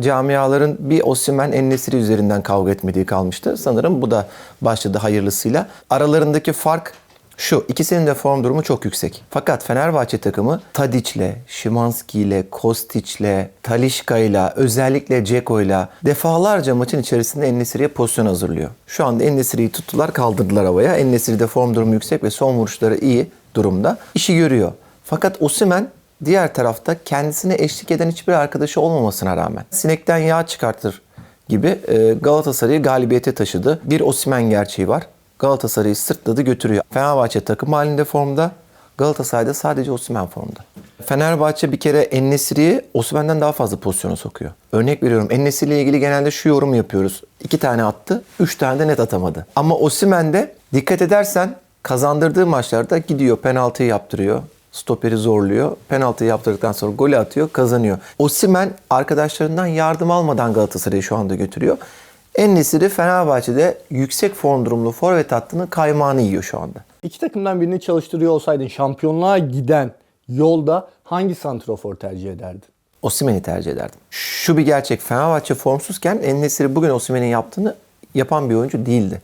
camiaların bir Osimhen Ennesiri üzerinden kavga etmediği kalmıştı. Sanırım bu da başladı hayırlısıyla. Aralarındaki fark şu, ikisinin de form durumu çok yüksek. Fakat Fenerbahçe takımı Tadic'le, Şimanski'yle, Kostic'le, Talişka'yla, özellikle Ceko'yla defalarca maçın içerisinde Ennesiri'ye pozisyon hazırlıyor. Şu anda Ennesiri'yi tuttular, kaldırdılar havaya. Ennesiri de form durumu yüksek ve son vuruşları iyi durumda. İşi görüyor. Fakat Osimhen diğer tarafta kendisine eşlik eden hiçbir arkadaşı olmamasına rağmen sinekten yağ çıkartır gibi e, Galatasaray'ı galibiyete taşıdı. Bir Osimhen gerçeği var. Galatasaray'ı sırtladı götürüyor. Fenerbahçe takım halinde formda. Galatasaray'da sadece Osimhen formda. Fenerbahçe bir kere Ennesiri'yi Osimhen'den daha fazla pozisyona sokuyor. Örnek veriyorum Ennesiri ile ilgili genelde şu yorumu yapıyoruz. İki tane attı, üç tane de net atamadı. Ama Osimhen'de dikkat edersen kazandırdığı maçlarda gidiyor penaltıyı yaptırıyor. Stoperi zorluyor. Penaltıyı yaptırdıktan sonra golü atıyor, kazanıyor. Osimhen arkadaşlarından yardım almadan Galatasaray'ı şu anda götürüyor. En-Nesyri Fenerbahçe'de yüksek form durumlu forvet hattının kaymağını yiyor şu anda. İki takımdan birini çalıştırıyor olsaydın şampiyonluğa giden yolda hangi santrofor tercih ederdin? Osimhen'i tercih ederdim. Şu bir gerçek. Fenerbahçe formsuzken En-Nesyri bugün Osimhen'in yaptığını yapan bir oyuncu değildi.